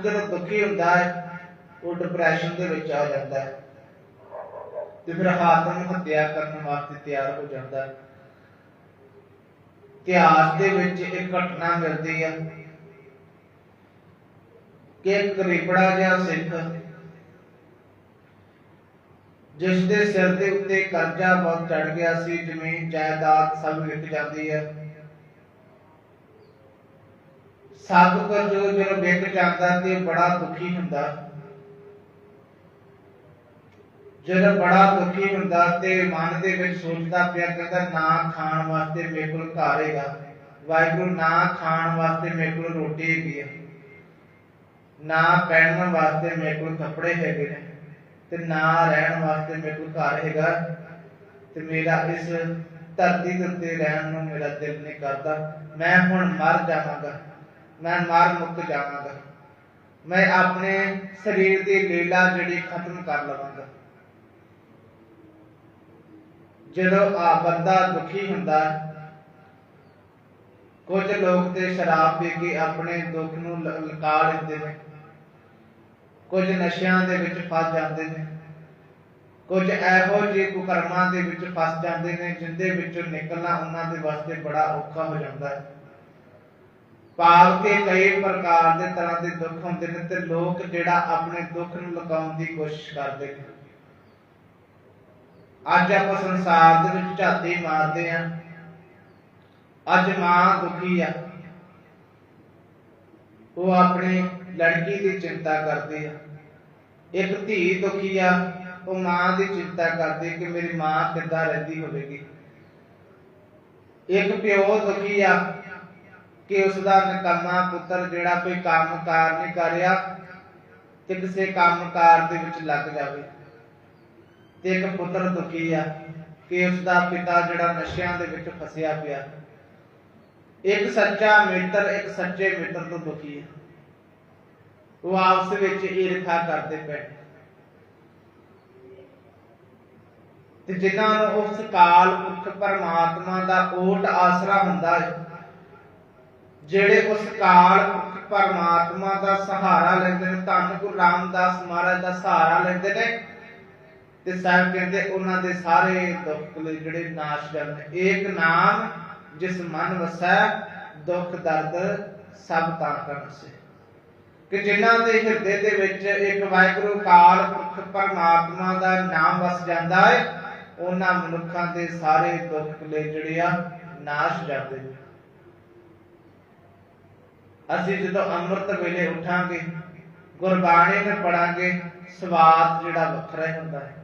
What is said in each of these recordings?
ਜਦੋਂ ਦੁਖੀ ਹੁੰਦਾ ਹੈ, ਉਹ ਡਿਪਰੈਸ਼ਨ ਦੇ ਵਿੱਚ ਆ ਜਾਂਦਾ ਹੈ। ਤੇ ਫਿਰ ਆਤਮ ਹੱਤਿਆ ਕਰਨ ਵਾਸਤੇ ਤਿਆਰ ਹੋ ਜਾਂਦਾ ਹੈ। ਇਤਿਹਾਸ ਦੇ ਵਿੱਚ ਇੱਕ ਘਟਨਾ ਮਿਲਦੀ ਹੈ ਕਿ ਇੱਕ ਗਰੀਬੜਾ ਜਿਹਾ ਸਿੱਖ ਜਿਸ ਦੇ ਸਿਰ ਦੇ ਉੱਤੇ ਕਰਜ਼ਾ ਬਹੁਤ ਚੜ ਗਿਆ ਸੀ, ਜ਼ਮੀਨ ਜਾਇਦਾਦ ਸਭ ਵਿਕ ਜਾਂਦੀ ਹੈ। ਸਭ ਕੁਝ ਜਦੋਂ ਵਿਕ ਜਾਂਦਾ ਤੇ ਬੜਾ ਦੁਖੀ ਹੁੰਦਾ। ਜਦੋਂ ਬੜਾ ਦੁਖੀ ਹੁੰਦਾ ਤੇ ਮਨ ਦੇ ਵਿੱਚ ਸੋਚਦਾ ਪਿਆ ਕਹਿੰਦਾ, ਨਾ ਖਾਣ ਵਾਸਤੇ ਮੇਰੇ ਕੋਲ ਘਰ ਹੈਗਾ। ਵਾਹਿਗੁਰੂ, ਨਾ ਖਾਣ ਵਾਸਤੇ ਮੇਰੇ ਕੋਲ ਰੋਟੀ ਹੈਗੀ ਹੈ ਨਾ ਪਹਿਨਣ ਵਾਸਤੇ ਮੇਰੇ ਕੋਲ ਕੱਪੜੇ ਹੈਗੇ ਨੇ ਤੇ ਨਾ ਰਹਿਣ ਵਾਸਤੇ ਮੇਰੇ ਕੋਲ ਘਰ ਹੈਗਾ। ਤੇ ਮੇਰਾ ਇਸ ਧਰਤੀ ਦੇ ਉੱਤੇ ਰਹਿਣ ਨੂੰ ਮੇਰਾ ਦਿਲ ਨਹੀਂ ਕਰਦਾ। ਮੈਂ ਹੁਣ ਮਰ ਜਾਵਾਂਗਾ। ਮੈਂ ਮਰ ਮੁੱਕ ਜਾਵਾਂਗਾ। ਮੈਂ ਆਪਣੇ ਸਰੀਰ ਦੀ ਲੀਲਾ ਜਿਹੜੀ ਖਤਮ ਕਰ ਲਵਾਂਗਾ। ਜਦੋਂ ਆ ਬੰਦਾ ਦੁਖੀ ਹੁੰਦਾ ਕੁਝ ਲੋਕ ਤੇ ਸ਼ਰਾਬ ਪੀ ਕੇ ਆਪਣੇ ਦੁੱਖ ਨੂੰ ਲ- ਲੈਂਦੇ ਨੇ। ਕੁਝ ਨਸ਼ਿਆਂ ਦੇ ਵਿੱਚ ਫਸ ਜਾਂਦੇ ਨੇ। ਕੁਝ ਇਹੋ ਜਿਹੇ ਕੁਕਰਮਾਂ ਦੇ ਵਿੱਚ ਫਸ ਜਾਂਦੇ ਨੇ, ਜਿੰਦੇ ਵਿੱਚੋਂ ਨਿਕਲਣਾ ਉਹਨਾਂ ਦੇ ਵਾਸਤੇ ਬੜਾ ਔਖਾ ਹੋ ਜਾਂਦਾ ਹੈ। ਪਾਪ ਕਈ ਪ੍ਰਕਾਰ ਦੇ ਤਰ੍ਹਾਂ ਦੇ ਦੁੱਖ ਹੁੰਦੇ ਨੇ ਤੇ ਲੋਕ ਜਿਹੜਾ ਆਪਣੇ ਦੁੱਖ ਨੂੰ ਲੁਕਾਉਣ ਦੀ ਕੋਸ਼ਿਸ਼ ਕਰਦੇ ਨੇ ਅੱਜ ਆਪਾਂ ਸੰਸਾਰ ਦੇ ਵਿੱਚ ਝਾਤੀ ਮਾਰਦੇ ਆਂ ਅੱਜ ਮਾਂ ਦੁਖੀ ਆ। ਉਹ ਆਪਣੀ ਲੜਕੀ ਦੀ ਚਿੰਤਾ ਕਰਦੀ ਆ। ਇੱਕ ਧੀ ਦੁਖੀ ਆ। ਉਹ ਮਾਂ ਦੀ ਚਿੰਤਾ ਕਰਦੀ ਕਿ ਮੇਰੀ ਮਾਂ ਕਿੱਦਾਂ ਰਹਿੰਦੀ ਹੋਵੇਗੀ। ਇੱਕ ਪਿਓ ਦੁਖੀ ਆ। ਕਿ ਉਸ ਦਾ ਨਿਕੰਮਾ ਪੁੱਤਰ ਜਿਹੜਾ ਕੋਈ ਕੰਮਕਾਰ ਨਹੀਂ ਕਰ ਰਿਹਾ, ਤੇ ਕਿਸੇ ਕੰਮਕਾਰ ਦੇ ਵਿੱਚ ਲੱਗ ਜਾਵੇ। ਤੇ ਇੱਕ ਪੁੱਤਰ ਦੁਖੀ ਆ ਕਿ ਉਸ ਦਾ ਪਿਤਾ ਜਿਹੜਾ ਨਸ਼ਿਆਂ ਦੇ ਵਿੱਚ ਫਸਿਆ ਪਿਆ। ਇੱਕ ਸੱਚਾ ਮਿੱਤਰ, ਇੱਕ ਸੱਚੇ ਮਿੱਤਰ ਤੋਂ ਦੁਖੀ ਹੈ ਉਹ ਆਪਸ ਵਿੱਚ ਈਰਖਾ ਕਰਦੇ ਪਏ। ਤੇ ਜਿਨ੍ਹਾਂ ਨੂੰ ਉਸ ਕਾਲ ਪੁਰਖ ਪਰਮਾਤਮਾ ਦਾ ਓਟ ਆਸਰਾ ਹੁੰਦਾ ਹੈ ਜਿਹੜੇ ਉਸ ਕਾਲ ਪੁਰਖ ਪਰਮਾਤਮਾ ਦਾ ਸਹਾਰਾ ਲੈਂਦੇ ਨੇ, ਧੰਨ ਗੁਰੂ ਰਾਮਦਾਸ ਮਹਾਰਾਜ ਦਾ ਸਹਾਰਾ ਲੈਂਦੇ ਨੇ, ਤੇ ਸਾਹਿਬ ਕਹਿੰਦੇ ਉਹਨਾਂ ਦੇ ਸਾਰੇ ਦੁੱਖ ਜਿਹੜੇ ਨਾਸ਼ ਜਾਂਦੇ ਏਕ ਨਾਮ ਜਿਸ ਮਨ ਵਸੈ, ਦੁੱਖ ਦਰਦ ਸਭ ਤਾਂ ਸੇ ਕਿ ਜਿਨ੍ਹਾਂ ਦੇ ਹਿਰਦੇ ਦੇ ਵਿੱਚ ਇੱਕ ਵਾਹਿਗੁਰੂ ਕਾਲ ਪੁਰਖ ਪਰਮਾਤਮਾ ਦਾ ਨਾਮ ਵਸ ਜਾਂਦਾ ਹੈ ਉਹਨਾਂ ਮਨੁੱਖਾਂ ਦੇ ਸਾਰੇ ਦੁੱਖ ਲੈ ਜਿਹੜੇ ਆ, ਨਾਸ਼ ਜਾਂਦੇ ਨੇ। ਅਸੀਂ ਜਦੋਂ ਅੰਮ੍ਰਿਤ ਵੇਲੇ ਉਠਾਂਗੇ, ਗੁਰਬਾਣੀ ਨੂੰ ਪੜਾਂਗੇ, ਸਵਾਦ ਜਿਹੜਾ ਵੱਖਰਾ ਹੀ ਹੁੰਦਾ ਹੈ।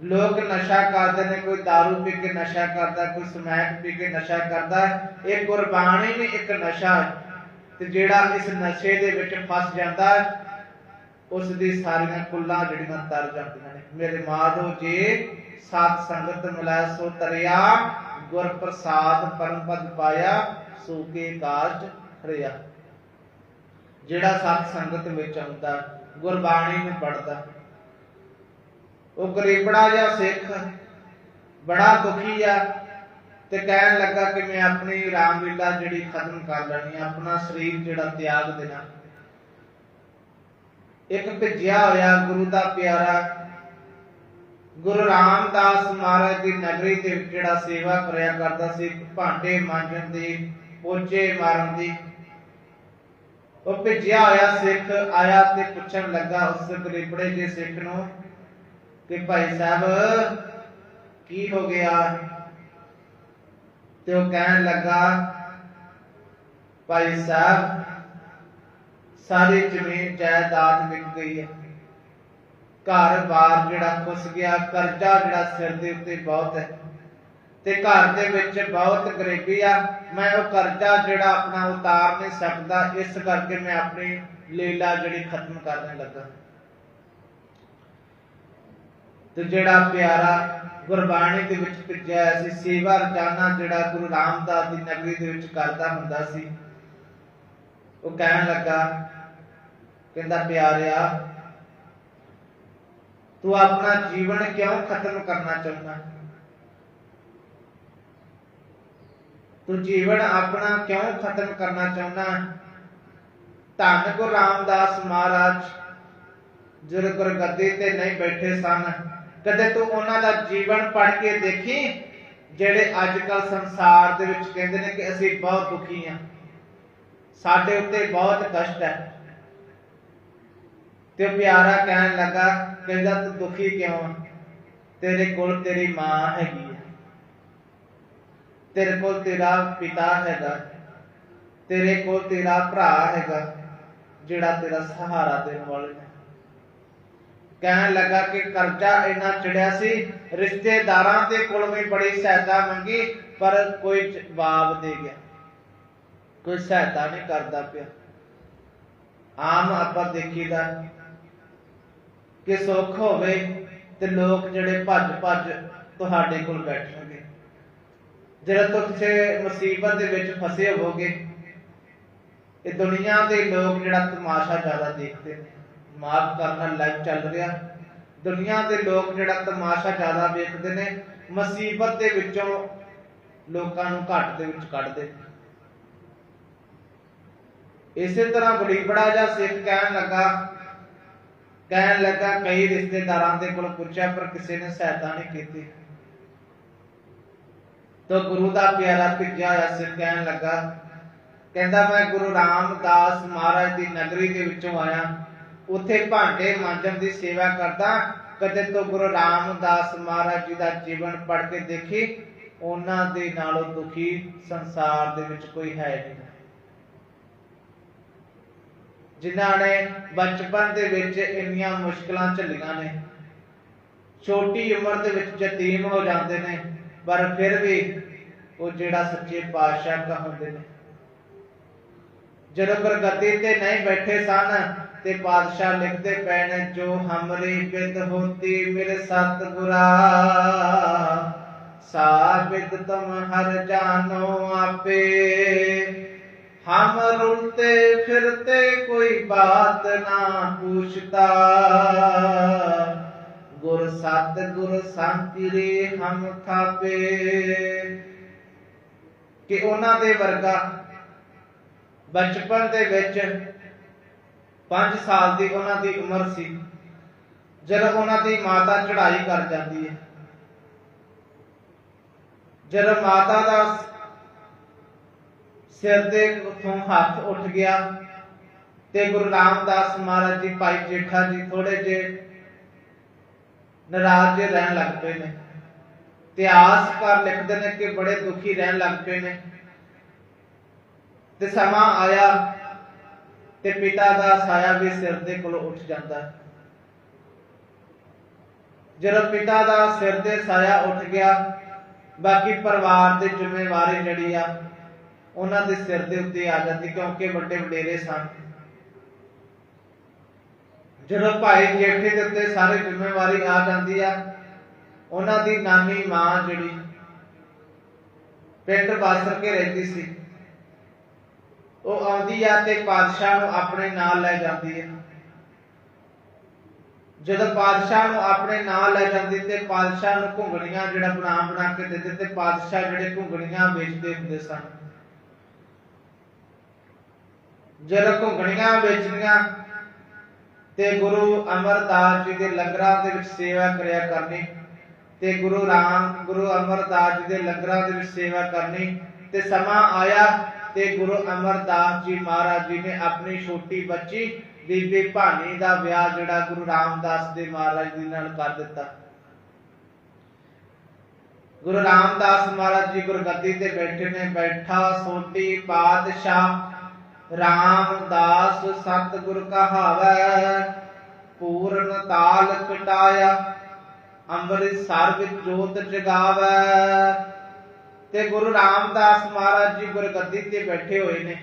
ਲੋਕ ਨਸ਼ਾ ਕਰਦੇ ਨੇ, ਕੋਈ दारू ਪੀ ਕੇ ਨਸ਼ਾ ਕਰਦਾ, ਕੋਈ ਸਮੈਕ ਪੀ ਕੇ ਨਸ਼ਾ ਕਰਦਾ, ਇਹ ਗੁਰਬਾਣੀ ਨੇ ਇੱਕ ਨਸ਼ਾ ਤੇ ਜਿਹੜਾ ਇਸ ਨਸ਼ੇ ਦੇ ਵਿੱਚ ਫਸ ਜਾਂਦਾ ਹੈ ਉਸ ਦੀ ਸਾਰੀਆਂ ਕੁੱਲਾਂ ਜਿਹੜੀਆਂ ਤਰ ਜਾਂਦੀਆਂ ਨੇ। ਮੇਰੇ ਮਾਧੋ ਜੀ, ਸਾਧ ਸੰਗਤ ਮਿਲਾ ਸੋ ਤਰਿਆ ਗੁਰ ਪ੍ਰਸਾਦ ਪਰਮ ਪਦ ਪਾਇਆ ਸੋ ਕੇ ਹਰਿਆ ਜਿਹੜਾ ਸਤ ਸੰਗਤ ਵਿੱਚ ਆਉਂਦਾ, ਗੁਰਬਾਣੀ ਨੂੰ ਪੜਦਾ ਉਹ ਗਰੀਬੜਾ ਜਿਹਾ ਸਿੱਖ, ਬੜਾ ਦੁਖੀ ਆ ਤੇ ਕਹਿਣ ਲੱਗਾ ਕਿ ਮੈਂ ਆਪਣੀ ਰਾਮਲੀਲਾ ਜਿਹੜੀ ਖਤਮ ਕਰ ਲੈਣੀ ਆਪਣਾ ਸਰੀਰ ਜਿਹੜਾ ਤਿਆਗ ਦੇਣਾ। ਇੱਕ ਭਿੱਜਿਆ ਹੋਇਆ ਗੁਰੂ ਦਾ ਪਿਆਰਾ ਗੁਰੂ ਰਾਮਦਾਸ ਮਹਾਰਾਜ ਦੀ ਨਗਰੀ ਦੇ ਜਿਹੜਾ ਸੇਵਾ ਕਰਿਆ ਕਰਦਾ ਸੀ, ਭਾਂਡੇ ਮਾਂਜਣ ਦੀ ਪੋਚੇ ਮਾਰਨ ਦੀ। ਉਹ ਭਿੱਜਿਆ ਹੋਇਆ ਸਿੱਖ ਆਇਆ ਤੇ ਪੁੱਛਣ ਲੱਗਾ, ਉਸ ਗਰੀਬੜੇ ਜਿਹੇ ਸਿੱਖ ਨੂੰ? ਕਿ ਭਾਈ ਸਾਹਿਬ, ਕੀ ਹੋ ਗਿਆ? ਤੇ ਉਹ ਕਹਿਣ ਲੱਗਾ, ਭਾਈ ਸਾਹਿਬ, ਸਾਰੀ ਜ਼ਮੀਨ ਜਾਇਦਾਦ ਵਿਕ ਗਈ ਹੈ। ਘਰ-ਬਾਰ ਜਿਹੜਾ ਖੁੱਸ ਗਿਆ, ਕਰਜ਼ਾ ਜਿਹੜਾ ਸਿਰ ਦੇ ਉੱਤੇ ਬਹੁਤ ਹੈ। ਤੇ ਘਰ ਦੇ ਵਿੱਚ ਬਹੁਤ ਗਰੀਬੀ ਆ। ਮੈਂ ਉਹ ਕਰਜ਼ਾ ਜਿਹੜਾ ਆਪਣਾ ਉਤਾਰ ਨਹੀਂ ਸਕਦਾ, ਇਸ ਕਰਕੇ ਮੈਂ ਆਪਣੀ ਲੀਲਾ ਜਿਹੜੀ ਖਤਮ ਕਰਨ ਲੱਗਾ। ਤੇ ਜਿਹੜਾ ਪਿਆਰਾ ਗੁਰਬਾਣੀ ਦੇ ਵਿੱਚ ਭਿੱਜਿਆ ਹੋਇਆ ਸੀ, ਸੇਵਾ ਰਚਾਨਾ ਜਿਹੜਾ ਗੁਰੂ ਰਾਮਦਾਸ ਦੀ ਨਗਰੀ ਦੇ ਵਿੱਚ ਕਰਦਾ ਹੁੰਦਾ ਸੀ, ਉਹ ਕਹਿਣ ਲੱਗਾ, ਕਹਿੰਦਾ, ਪਿਆਰਿਆ, ਤੂੰ ਆਪਣਾ ਜੀਵਨ ਕਿਉਂ ਖਤਮ ਕਰਨਾ ਚਾਹੁੰਦਾ? ਤੂੰ ਜੀਵਨ ਆਪਣਾ ਕਿਉਂ ਖਤਮ ਕਰਨਾ ਚਾਹੁੰਦਾ ਧੰਨ ਗੁਰੂ ਰਾਮਦਾਸ ਮਹਾਰਾਜ, ਜਿਹੜੇ ਗੁਰਗੱਦੀ ਤੇ ਨਹੀਂ ਬੈਠੇ ਸਨ, ਕਦੇ ਤੂੰ ਉਹਨਾਂ ਦਾ ਜੀਵਨ ਪੜ੍ਹ ਕੇ ਦੇਖੀ? ਜਿਹੜੇ ਅੱਜ ਕੱਲ ਸੰਸਾਰ ਦੇ ਵਿੱਚ ਕਹਿੰਦੇ ਨੇ ਕਿ ਅਸੀਂ ਬਹੁਤ ਦੁਖੀ ਹਾਂ। ਸਾਡੇ ਉੱਤੇ ਬਹੁਤ ਕਸ਼ਟ ਹੈ। ਤੇ ਪਿਆਰਾ ਕਹਿਣ ਲੱਗਾ, ਕਹਿੰਦਾ, ਤੂੰ ਦੁਖੀ ਕਿਉਂ ਆ? ਤੇਰੇ ਕੋਲ ਤੇਰੀ ਮਾਂ ਹੈਗੀ। ਤੇਰੇ ਕੋਲ ਤੇਰਾ ਪਿਤਾ ਹੈਗਾ, ਤੇਰੇ ਕੋਲ ਤੇਰਾ ਭਰਾ ਹੈਗਾ, ਜਿਹੜਾ ਤੇਰਾ ਸਹਾਰਾ ਦੇਣ ਵਾਲਾ ਹੈ ਕਹਿਣ ਲੱਗਾ ਕਿ ਕਰਜ਼ਾ ਇੰਨਾ ਚੜਿਆ ਸੀ, ਰਿਸ਼ਤੇਦਾਰਾਂ ਦੇ ਕੋਲ ਵੀ ਬੜੀ ਸਹਾਇਤਾ ਮੰਗੀ, ਪਰ ਕੋਈ ਜਵਾਬ ਦੇ ਗਿਆ। ਕੋਈ ਸਹਾਇਤਾ ਨਹੀਂ ਕਰਦਾ ਪਿਆ। ਆਮ ਆਪਾਂ ਦੇਖੀਦਾ ਕਿ ਸੁੱਖ ਹੋਵੇ ਤੇ ਲੋਕ ਜਿਹੜੇ ਭੱਜ ਭੱਜ ਤੁਹਾਡੇ ਕੋਲ ਬੈਠਣਗੇ। ਜਦੋਂ ਤੁਸੀਂ ਕਿਸੇ ਮੁਸੀਬਤ ਦੇ ਵਿੱਚ ਫਸੇ ਹੋਵੋਗੇ, ਇਹ ਦੁਨੀਆ ਦੇ ਲੋਕ ਜਿਹੜਾ ਤਮਾਸ਼ਾ ਜ਼ਿਆਦਾ ਦੇਖਦੇ ਨੇ। ਮਾਫ ਕਰਨਾ ਲਾਈਵ ਚੱਲ ਰਿਹਾ। ਦੁਨੀਆ ਦੇ ਲੋਕ ਜਿਹੜਾ ਤਮਾਸ਼ਾ ਜ਼ਿਆਦਾ ਵੇਖਦੇ ਨੇ, ਮੁਸੀਬਤ ਦੇ ਵਿੱਚੋਂ ਲੋਕਾਂ ਨੂੰ ਘੱਟ ਦੇ ਵਿੱਚ ਕੱਢਦੇ ਇਸੇ ਤਰ੍ਹਾਂ ਬੜੀ ਬੜਾ ਜਿਹਾ ਸਿੱਖ ਕਹਿਣ ਲੱਗਾ ਕਹਿਣ ਲੱਗਾ, ਕਈ ਰਿਸ਼ਤੇਦਾਰਾਂ ਦੇ ਕੋਲ ਪੁੱਛਿਆ, ਪਰ ਕਿਸੇ ਨੇ ਸਹਾਇਤਾ ਨਹੀਂ ਕੀਤੀ। ਤੋ ਗੁਰੂ ਦਾ ਪਿਆਰਾ ਭਿੱਜਿਆ ਹੋਇਆ ਸਿੱਖ ਕਹਿਣ ਲੱਗਾ, ਕਹਿੰਦਾ ਮੈਂ ਗੁਰੂ ਰਾਮਦਾਸ ਮਹਾਰਾਜ ਦੀ ਨਗਰੀ ਦੇ ਵਿੱਚੋਂ ਆਇਆ। ਉੱਥੇ ਭਾਂਡੇ ਮਾਂਜਣ ਦੀ ਸੇਵਾ ਕਰਦਾ, ਕਦੇ ਤੋਂ ਗੁਰੂ ਰਾਮਦਾਸ ਮਹਾਰਾਜ ਜੀ ਦਾ ਜੀਵਨ ਪੜ੍ਹ ਕੇ ਦੇਖੀ, ਉਹਨਾਂ ਦੇ ਨਾਲੋਂ ਦੁਖੀ ਸੰਸਾਰ ਦੇ ਵਿੱਚ ਕੋਈ ਹੈ ਨਹੀਂ। ਜਿਨ੍ਹਾਂ ਨੇ ਬਚਪਨ ਦੇ ਵਿੱਚ ਇੰਨੀਆਂ ਮੁਸ਼ਕਲਾਂ ਝੱਲੀਆਂ ਨੇ, ਛੋਟੀ ਉਮਰ ਦੇ ਵਿੱਚ ਯਤੀਮ ਹੋ ਜਾਂਦੇ ਨੇ ਪਰ ਫਿਰ ਵੀ ਉਹ ਜਿਹੜਾ ਸੱਚੇ ਪਾਤਸ਼ਾਹ ਕਹਾਉਂਦੇ ਨੇ, ਜਦੋਂ ਗੁਰਗੱਦੀ ਤੇ ਨਹੀਂ ਬੈਠੇ ਸਨ ਤੇ ਪਾਤਸ਼ਾਹ ਲਿਖਦੇ ਪਏ ਨੇ, ਜੋ ਹਮਰੀ ਬਿਦ ਹੋਤੀ ਮੇਰੇ ਸਤਿਗੁਰਾ ਸਾਬਿਦ ਤੁਮ ਹਰ ਜਾਨੋ ਆਪੇ। ਹਮ ਰੁਲਤੇ ਫਿਰਤੇ ਕੋਈ ਬਾਤ ਨਾ ਪੁੱਛਤਾ ਗੁਰ ਸਤ ਗੁਰ ਸੰਤਿਰੇ ਹਮ ਥਾਪੇ। ਕਿ ਉਹਨਾਂ ਦੇ ਵਰਗਾ ਬਚਪਨ ਦੇ ਵਿੱਚ 5 ਸਾਲ ਦੀ ਉਹਨਾਂ ਦੀ ਉਮਰ ਸੀ, ਜਦੋਂ ਉਹਨਾਂ ਦੀ ਮਾਤਾ ਚੜ੍ਹਾਈ ਕਰ ਜਾਂਦੀ ਹੈ। ਜਦੋਂ ਮਾਤਾ ਦਾ ਸਿਰ ਦੇ ਉਥੋਂ ਹੱਥ ਉੱਠ ਗਿਆ ਤੇ ਗੁਰੂ ਰਾਮਦਾਸ ਮਹਾਰਾਜ ਜੀ, ਭਾਈ ਜੇਠਾ ਜੀ ਥੋੜੇ ਜੇ ਨਾਰਾਜ਼ ਜਿਹੇ ਰਹਿਣ ਲੱਗ ਪਏ ਨੇ। ਇਤਿਹਾਸਕਾਰ ਲਿਖਦੇ ਨੇ ਕਿ ਬੜੇ ਦੁਖੀ ਰਹਿਣ ਲੱਗ ਪਏ ਨੇ। ਤੇ ਸਮਾਂ ਆਇਆ ਤੇ ਪਿਤਾ ਦਾ ਸਾਇਆ ਵੀ ਸਿਰ ਦੇ ਕੋਲੋਂ ਉੱਠ ਜਾਂਦਾ। ਜਦੋਂ ਪਿਤਾ ਦਾ ਸਿਰ ਦੇ ਸਾਇਆ ਉੱਠ ਗਿਆ, ਬਾਕੀ ਪਰਿਵਾਰ ਦੀ ਜ਼ਿੰਮੇਵਾਰੀ ਜਿਹੜੀ ਆ, ਉਹਨਾਂ ਦੇ ਸਿਰ ਦੇ ਉੱਤੇ ਆ ਜਾਂਦੀ ਕਿਉਂਕਿ ਵੱਡੇ ਵਡੇਰੇ ਸਨ। ਜਦੋਂ ਭਾਈ ਜੇਠੇ ਦੇ ਉੱਤੇ ਸਾਰੀ ਜ਼ਿੰਮੇਵਾਰੀ ਆ ਜਾਂਦੀ ਆ, ਉਹਨਾਂ ਦੀ ਨਾਨੀ ਮਾਂ ਜਿਹੜੀ ਪਿੰਡ ਬਾਸਰ ਕੇ ਰਹਿੰਦੀ ਸੀ, ਉਹ ਆਉਂਦੀ ਆ ਤੇ ਪਾਦਸ਼ਾਹ ਨੂੰ ਆਪਣੇ ਨਾਲ ਲੈ ਜਾਂਦੀ ਹੈ ਜਦੋਂ ਪਾਦਸ਼ਾਹ ਨੂੰ ਆਪਣੇ ਨਾਲ ਲੈ ਜਾਂਦੀ ਤੇ ਪਾਦਸ਼ਾਹ ਨੂੰ ਘੁੰਗਣੀਆਂ ਜਿਹੜਾ ਬਣਾ ਬਣਾ ਕੇ ਦਿੰਦੇ ਤੇ ਪਾਦਸ਼ਾਹ ਜਿਹੜੇ ਘੁੰਗਣੀਆਂ ਵੇਚਦੇ ਹੁੰਦੇ ਸਨ। ਜਦੋਂ ਘੁੰਗਣੀਆਂ ਵੇਚਣੀਆਂ ਤੇ ਗੁਰੂ ਅਮਰਦਾਸ ਜੀ ਦੇ ਲੰਗਰਾਂ ਦੇ ਵਿੱਚ ਸੇਵਾ ਕਰਿਆ ਕਰਨੀ, ਤੇ ਗੁਰੂ ਰਾਮ, ਗੁਰੂ ਅਮਰਦਾਸ ਜੀ ਦੇ ਲੰਗਰਾਂ ਦੇ ਵਿੱਚ ਸੇਵਾ ਕਰਨੀ, ਤੇ ਸਮਾਂ ਆਇਆ ਤੇ ਗੁਰੂ ਅਮਰਦਾਸ ਜੀ ਮਹਾਰਾਜ ਜੀ ਨੇ ਆਪਣੀ ਛੋਟੀ ਬੱਚੀ ਬੀਬੀ ਭਾਨੀ ਦਾ ਵਿਆਹ ਜਿਹੜਾ ਗੁਰੂ ਰਾਮਦਾਸ ਦੇ ਮਹਾਰਾਜ ਜੀ ਨਾਲ ਕਰ ਦਿੱਤਾ। ਗੁਰੂ ਰਾਮਦਾਸ ਮਹਾਰਾਜ ਜੀ ਗੁਰਗੱਦੀ ਤੇ ਬੈਠੇ ਨੇ, ਬੈਠਾ, ਸੋਟੀ, ਪਾਤਸ਼ਾਹ ਰਾਮਦਾਸ ਸਤਿਗੁਰ ਕਹਾਵੈ, ਪੂਰਨ ਤਾਲ ਕਟਾਇਆ ਅੰਮ੍ਰਿਤ ਵਿੱਚ ਜੋਤ ਜਗਾਵੈ। ਤੇ ਗੁਰੂ ਰਾਮਦਾਸ ਮਹਾਰਾਜ ਜੀ ਗੁਰਗੱਦੀ ਤੇ ਬੈਠੇ ਹੋਏ ਨੇ।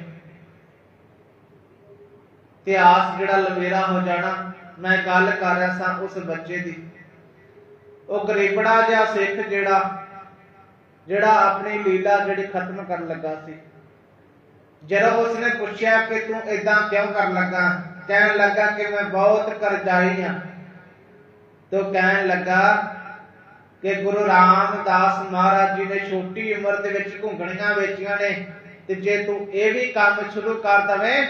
ਇਤਿਹਾਸ ਜਿਹੜਾ ਲਵੇਰਾ ਹੋ ਜਾਣਾ, ਮੈਂ ਗੱਲ ਕਰ ਰਿਹਾ ਸਾਂ ਉਸ ਬੱਚੇ ਦੀ। ਉਹ ਗਰੀਬੜਾ ਜਿਹਾ ਸਿੱਖ ਜਿਹੜਾ ਜਿਹੜਾ ਆਪਣੀ ਲੀਲਾ ਜਿਹੜੀ ਖਤਮ ਕਰਨ ਲੱਗਾ ਸੀ। ਜਦੋਂ ਉਸਨੇ ਪੁੱਛਿਆ ਕਿ ਤੂੰ ਇਦਾਂ ਕਿਉਂ ਕਰਨ ਲੱਗਾ, ਕਹਿਣ ਲੱਗਾ ਕਿ ਮੈਂ ਬਹੁਤ ਕਰਜ਼ਾਈ ਹਾਂ ਤੋ ਕਹਿਣ ਲੱਗਾ ਕਿ ਗੁਰੂ ਰਾਮਦਾਸ ਮਹਾਰਾਜ ਜੀ ਨੇ ਛੋਟੀ ਉਮਰ ਦੇ ਵਿੱਚ ਘੁੰਗਣੀਆਂ ਵੇਚੀਆਂ ਨੇ, ਤੇ ਜੇ ਤੂੰ ਇਹ ਵੀ ਕੰਮ ਸ਼ੁਰੂ ਕਰ ਦਵੇਂ,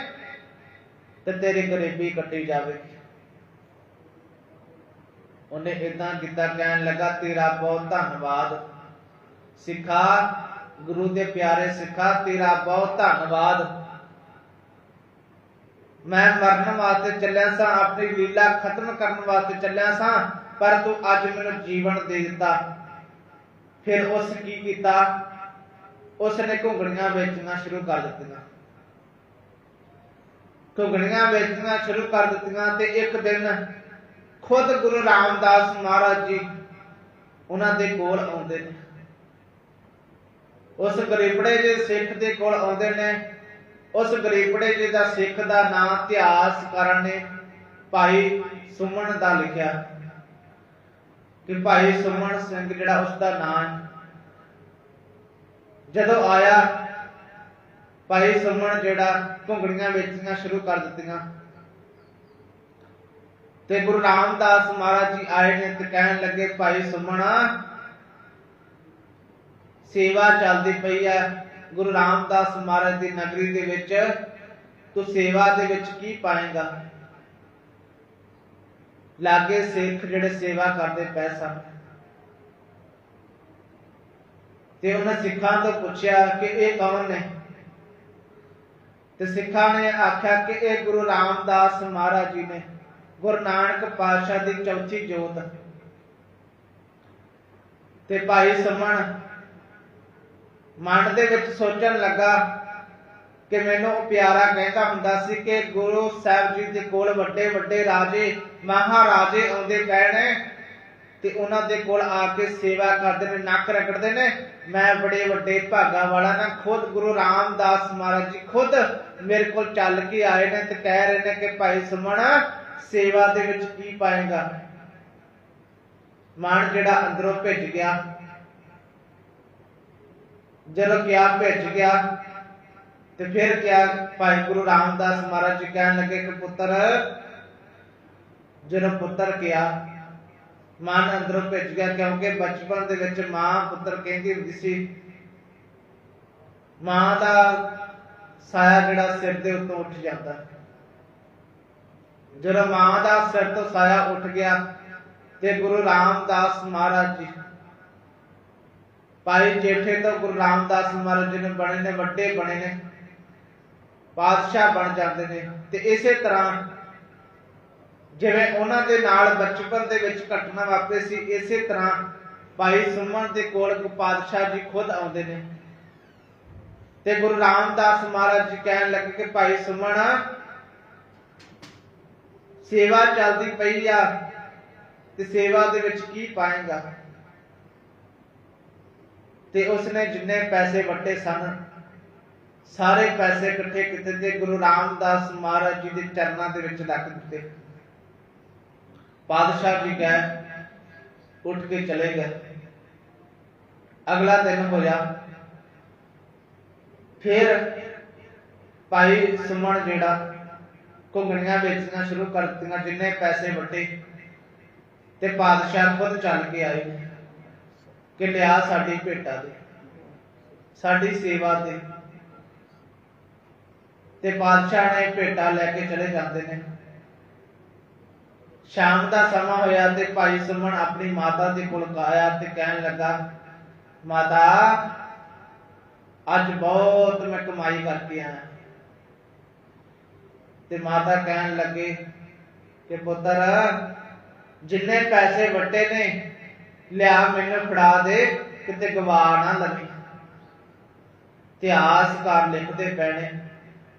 ਤੇ ਤੇਰੀ ਗਰੀਬੀ ਕੱਟੀ ਜਾਵੇਗੀ ਉਹਨੇ ਇਦਾਂ ਕੀਤਾ, ਕਹਿਣ ਲੱਗਾ, ਤੇਰਾ ਬਹੁਤ ਧੰਨਵਾਦ। ਸਿੱਖਾ ਗੁਰੂ ਦੇ ਪਿਆਰੇ ਸਿੱਖਾ, ਤੇਰਾ ਬਹੁਤ ਧੰਨਵਾਦ। ਮੈਂ ਮਰਨ ਵਾਸਤੇ ਚੱਲਿਆ ਸਾਂ, ਆਪਣੀ ਲੀਲਾ ਖਤਮ ਕਰਨ ਵਾਸਤੇ ਚੱਲਿਆ ਸਾਂ, ਪਰ ਤੂੰ ਅੱਜ ਮੈਨੂੰ ਜੀਵਨ ਦੇ ਦਿੱਤਾ। ਫਿਰ ਉਸ ਕੀ ਕੀਤਾ? ਉਸ ਨੇ ਘੁੰਗਣੀਆਂ ਵੇਚਣੀਆਂ ਸ਼ੁਰੂ ਕਰ ਦਿੱਤੀਆਂ। ਘੁੰਗੜੀਆਂ ਵੇਚਣਾ ਸ਼ੁਰੂ ਕਰ ਦਿੱਤੀਆਂ ਤੇ ਇੱਕ ਦਿਨ ਖੁਦ ਗੁਰੂ ਰਾਮਦਾਸ ਮਹਾਰਾਜ ਜੀ ਉਹਨਾਂ ਦੇ ਕੋਲ ਆਉਂਦੇ। ਨੇ ਉਸ ਗਰੀਬੜੇ ਦੇ ਸਿੱਖ ਦੇ ਕੋਲ ਆਉਂਦੇ ਨੇ, ਉਸ ਗਰੀਬੜੇ ਜੀ ਦਾ ਸਿੱਖ ਦਾ ਨਾਮ ਇਤਿਹਾਸਕਾਰਾਂ ਨੇ, ਭਾਈ ਸੁਮਨ ਦਾ ਲਿਖਿਆ। ਕਿ ਭਾਈ ਸੁਮਨ ਸਿੰਘ ਜਿਹੜਾ ਉਸ ਦਾ ਨਾਮ ਜਦੋਂ ਆਇਆ, ਭਾਈ ਸੁਮਨ ਜਿਹੜਾ ਘੁੰਗੜੀਆਂ ਵੇਚਣੀਆਂ ਸ਼ੁਰੂ ਕਰ ਦਿੱਤੀਆਂ। ਤੇ ਗੁਰੂ ਰਾਮਦਾਸ ਮਹਾਰਾਜ ਜੀ ਆਏ ਨੇ ਤੇ ਕਹਿਣ ਲੱਗੇ, ਭਾਈ ਸੁਮਨ ਸੇਵਾ ਚੱਲਦੀ ਪਈ ਹੈ ਗੁਰੂ ਰਾਮਦਾਸ ਮਹਾਰਾਜ ਦੀ ਨਗਰੀ ਦੇ ਵਿੱਚ। ਤੂੰ ਸੇਵਾ ਦੇ ਵਿੱਚ ਕੀ ਪਾਏਗਾ? ਲਾਗੇ ਸਿੱਖ ਜਿਹੜੇ ਸੇਵਾ ਕਰਦੇ ਪੈ ਸਨ। ਤੇ ਉਹਨਾਂ ਸਿੱਖਾਂ ਤੋਂ ਪੁੱਛਿਆ ਕਿ ਇਹ ਕੌਣ ਨੇ? ਤੇ ਸਿੱਖਾਂ ਨੇ ਆਖਿਆ ਕਿ ਇਹ ਗੁਰੂ ਰਾਮਦਾਸ ਮਹਾਰਾਜ ਜੀ ਨੇ, ਗੁਰੂ ਨਾਨਕ ਪਾਤਸ਼ਾਹ ਦੀ ਚੌਥੀ ਜੋਤ। ਤੇ ਭਾਈ ਸਮਣ ਮਨ ਦੇ ਵਿੱਚ ਸੋਚਣ ਲੱਗਾ ਕਿ ਮੈਨੂੰ ਪਿਆਰਾ ਕਹਿੰਦਾ ਹੁੰਦਾ ਸੀ ਕਿ ਗੁਰੂ ਸਾਹਿਬ ਜੀ ਦੇ ਕੋਲ ਵੱਡੇ ਵੱਡੇ ਰਾਜੇ, ਮਹਾਰਾਜੇ ਆਉਂਦੇ ਪੈਣੇ ਤੇ ਉਹਨਾਂ ਦੇ ਕੋਲ ਆ ਕੇ ਸੇਵਾ ਕਰਦੇ ਨੇ, ਨੱਕ ਰਗੜਦੇ ਨੇ। ਮੈਂ ਬੜੇ ਵੱਡੇ ਭਾਗਾ ਵਾਲਾ ਨਾ, ਖੁਦ ਗੁਰੂ ਰਾਮਦਾਸ ਮਹਾਰਾਜ ਜੀ ਖੁਦ ਮੇਰੇ ਕੋਲ ਚੱਲ ਕੇ ਆਏ ਨੇ ਤੇ ਕਹਿ ਰਹੇ ਨੇ ਕਿ ਭਾਈ ਸੁਮਣ ਸੇਵਾ ਦੇ ਵਿੱਚ ਕੀ ਪਾਏਗਾ? ਮਨ ਜਿਹੜਾ ਅੰਦਰੋਂ ਭਿੱਜ ਗਿਆ। ਜਦੋਂ ਕਿਆ ਭਿੱਜ ਗਿਆ ਤੇ ਫਿਰ ਕਿਆ ਭਾਈ ਗੁਰੂ ਰਾਮਦਾਸ ਮਹਾਰਾਜ ਜੀ ਕਹਿਣ ਲੱਗੇ ਕਿ ਪੁੱਤਰ, ਜਦੋਂ ਪੁੱਤਰ ਕਿਆ ਮਨ ਅੰਦਰੋਂ ਭਿੱਜ ਗਿਆ ਕਿਉਂਕਿ ਬਚਪਨ ਦੇ ਵਿੱਚ ਮਾਂ ਪੁੱਤਰ ਕਹਿੰਦੀ ਹੁੰਦੀ ਸੀ, ਮਾਂ ਦਾ ਸਾਇਆ ਜਿਹੜਾ ਸਿਰ ਦੇ ਉੱਤੋਂ ਉੱਠ ਜਾਂਦਾ। ਜਦੋਂ ਮਾਂ ਦਾ ਸਿਰ ਤੋਂ ਸਾਇਆ ਉੱਠ ਗਿਆ ਤੇ ਗੁਰੂ ਰਾਮਦਾਸ ਮਹਾਰਾਜ ਜੀ ਭਾਈ ਜੇਠੇ ਤੋਂ ਗੁਰੂ ਰਾਮਦਾਸ ਮਹਾਰਾਜ ਜੀ ਨੇ ਬਣੇ ਨੇ, ਵੱਡੇ ਬਣੇ ਨੇ ਪਾਤਸ਼ਾਹ ਬਣ ਜਾਂਦੇ ਨੇ ਤੇ ਇਸੇ ਤਰ੍ਹਾਂ ਜਿਵੇਂ ਉਹਨਾਂ ਦੇ ਨਾਲ ਬਚਪਨ ਦੇ ਵਿੱਚ ਘਟਨਾ ਵਾਪਰੀ ਸੀ, ਇਸੇ ਤਰ੍ਹਾਂ ਭਾਈ ਸੁਮਨ ਦੇ ਕੋਲ ਗੁਰੂ ਪਾਤਸ਼ਾਹ ਜੀ ਖੁਦ ਆਉਂਦੇ ਨੇ ਤੇ ਗੁਰੂ ਰਾਮਦਾਸ ਮਹਾਰਾਜ ਜੀ ਕਹਿਣ ਲੱਗੇ ਕਿ ਭਾਈ ਸੁਮਨ, ਸੇਵਾ ਚੱਲਦੀ ਪਈ ਆ ਤੇ ਸੇਵਾ ਦੇ ਵਿੱਚ ਕੀ ਪਾਏਗਾ? ਤੇ ਉਸਨੇ ਜਿੰਨੇ ਪੈਸੇ ਵੱਟੇ ਸਨ, ਸਾਰੇ ਪੈਸੇ ਇਕੱਠੇ ਕੀਤੇ ਤੇ ਗੁਰੂ ਰਾਮਦਾਸ ਮਹਾਰਾਜ ਜੀ ਦੇ ਚਰਨਾਂ ਦੇ ਵਿੱਚ ਰੱਖ ਦਿੱਤੇ। ਪਾਦਸ਼ਾਹ ਜੀ ਗਏ, ਉੱਠ ਕੇ ਚਲੇ ਗਏ। ਅਗਲਾ ਦਿਨ ਹੋਇਆ। ਫਿਰ ਭਾਈ ਸੁਮਣ ਜਿਹੜਾ ਘੁੰਗਣੀਆਂ ਵੇਚਣੀਆਂ ਸ਼ੁਰੂ ਕਰ ਦਿੱਤੀਆਂ, ਜਿੰਨੇ ਪੈਸੇ ਵੱਟੇ ਤੇ ਪਾਦਸ਼ਾਹ ਖੁਦ ਚੱਲ ਕੇ ਆਏ। ਕਿ ਲਿਆ ਸਾਡੀ ਭੇਟਾ ਦੇ ਸਾਡੀ ਸੇਵਾ ਦੇ ਤੇ ਬਾਦਸ਼ਾਹ ਨੇ ਭੇਟਾ ਲੈ ਕੇ ਚਲੇ ਜਾਂਦੇ ਨੇ। ਸ਼ਾਮ ਦਾ ਸਮਾਂ ਹੋਇਆ ਤੇ ਭਾਈ ਸੁਮਨ ਆਪਣੀ ਮਾਤਾ ਦੇ ਕੋਲ ਆਇਆ ਤੇ ਕਹਿਣ ਲੱਗਾ, ਮਾਤਾ, ਅੱਜ ਬਹੁਤ ਮੈਂ ਕਮਾਈ ਕਰਕੇ ਆਇਆ ਤੇ ਮਾਤਾ ਕਹਿਣ ਲੱਗੇ ਕਿ ਪੁੱਤਰ, ਜਿੰਨੇ ਪੈਸੇ ਵੱਟੇ ਨੇ ਲਿਆ ਮੈਨੂੰ ਫੜਾ ਦੇ, ਕਿਤੇ ਗਵਾ ਨਾ ਲੱਗੀ। ਇਤਿਹਾਸਕਾਰ ਲਿਖਦੇ ਪੈਣੇ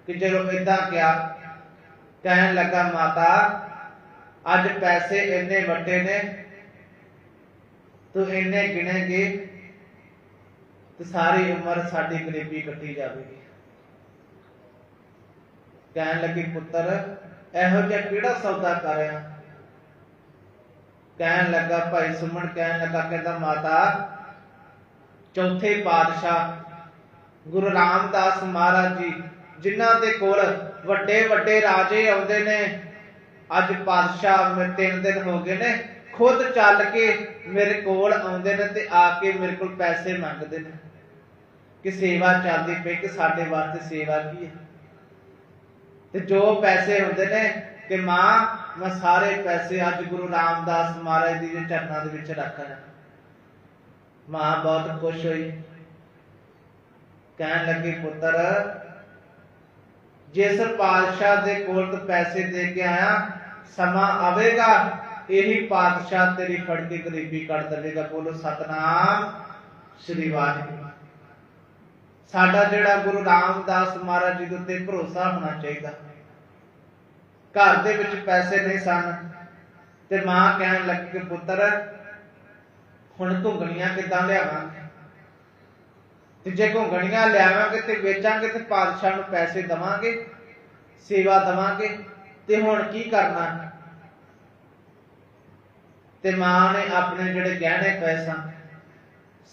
ਕਿ ਜਦੋਂ ਇਦਾਂ ਕਿਹਾ, ਕਹਿਣ ਲੱਗਾ, ਮਾਤਾ, ਅੱਜ ਪੈਸੇ ਇੰਨੇ ਵੱਡੇ ਨੇ, ਤੂੰ ਇੰਨੇ ਗਿਣੇਗੇ ਤੇ ਸਾਰੀ ਉਮਰ ਸਾਡੀ ਗਰੀਬੀ ਕੱਟੀ ਜਾਵੇਗੀ। ਕਹਿਣ ਲੱਗੀ, ਪੁੱਤਰ, ਇਹੋ ਜਿਹਾ ਕਿਹੜਾ ਸੌਦਾ ਕਰਿਆ ਕਹਿਣ ਲੱਗਾ ਭਾਈ ਸੁਮਨ, ਕਹਿਣ ਲੱਗਾ ਕਹਿੰਦਾ ਮਾਤਾ, ਚੌਥੇ ਪਾਤਸ਼ਾਹ ਗੁਰੂ ਰਾਮਦਾਸ ਮਹਾਰਾਜ ਜੀ, ਜਿਨ੍ਹਾਂ ਦੇ ਕੋਲ ਵੱਡੇ ਵੱਡੇ ਰਾਜੇ ਆਉਂਦੇ ਨੇ, ਅੱਜ ਪਾਤਸ਼ਾਹ ਮੇ ਤਿੰਨ ਦਿਨ ਹੋ ਗਏ ਨੇ, ਖੁਦ ਚੱਲ ਕੇ ਮੇਰੇ ਕੋਲ ਆਉਂਦੇ ਨੇ ਤੇ ਆ ਕੇ ਮੇਰੇ ਕੋਲ ਪੈਸੇ ਮੰਗਦੇ ਨੇ। ਕਿ ਸੇਵਾ ਚੱਲਦੀ ਪਈ, ਕਿ ਸਾਡੇ ਵਾਸਤੇ ਸੇਵਾ ਕੀ ਹੈ? ਤੇ ਜੋ ਪੈਸੇ ਹੁੰਦੇ ਨੇ ਕਿ ਮਾਂ, ਮੈਂ ਸਾਰੇ ਪੈਸੇ ਅੱਜ ਗੁਰੂ ਰਾਮਦਾਸ ਮਹਾਰਾਜ ਦੀ ਦੇ ਚਰਨਾਂ ਦੇ ਵਿੱਚ ਰੱਖਾਂ ਮਾਂ ਬਹੁਤ ਖੁਸ਼ ਹੋਈ। ਕਹਿਣ ਲੱਗੀ, ਪੁੱਤਰ, ਜਿਸ ਪਾਤਸ਼ਾਹ ਦੇ ਕੋਲ ਤੂੰ ਪੈਸੇ ਦੇ ਕੇ ਆਇਆ, ਸਮਾਂ ਆਵੇਗਾ, ਇਹੀ ਪਾਤਸ਼ਾਹ ਤੇਰੀ ਫੜ ਕੇ ਗਰੀਬੀ ਕੱਢ ਦੇਵੇਗਾ। ਬੋਲੋ, ਸਤਨਾਮ ਸ੍ਰੀ ਵਾਹਿਗੁਰੂ। ਸਾਡਾ ਜਿਹੜਾ ਗੁਰੂ ਰਾਮਦਾਸ ਮਹਾਰਾਜ ਜੀ ਦੇ ਉੱਤੇ ਭਰੋਸਾ ਹੋਣਾ ਚਾਹੀਦਾ। ਘਰ ਦੇ ਵਿੱਚ ਪੈਸੇ ਨਹੀਂ ਸਨ। ਤੇ ਮਾਂ ਕਹਿਣ ਲੱਗੀ ਕਿ ਪੁੱਤਰ, ਹੁਣ ਘੁੰਗਣੀਆਂ ਕਿੱਦਾਂ ਲਿਆਵਾਂਗੇ ਤੇ ਜੇ ਘੁੰਗਣੀਆਂ ਲਿਆਵਾਂਗੇ ਤੇ ਵੇਚਾਂਗੇ ਤੇ ਪਾਤਸ਼ਾਹ ਨੂੰ ਪੈਸੇ ਦਵਾਂਗੇ, ਸੇਵਾ ਦਵਾਂਗੇ, ਤੇ ਹੁਣ ਕੀ ਕਰਨਾ? ਤੇ ਮਾਂ ਨੇ ਆਪਣੇ ਜਿਹੜੇ ਗਹਿਣੇ ਪਏ ਸਨ,